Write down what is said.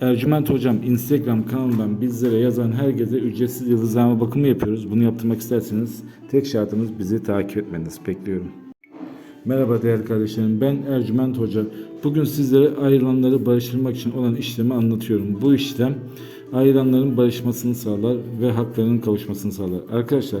Ercüment Hocam Instagram kanalından bizlere yazan herkese ücretsiz yıldızlama bakımı yapıyoruz. Bunu yaptırmak isterseniz tek şartımız bizi takip etmeniz. Bekliyorum. Merhaba değerli kardeşlerim. Ben Ercüment Hoca. Bugün sizlere ayrılanları barıştırmak için olan işlemi anlatıyorum. Bu işlem ayrılanların barışmasını sağlar ve haklarının kavuşmasını sağlar. Arkadaşlar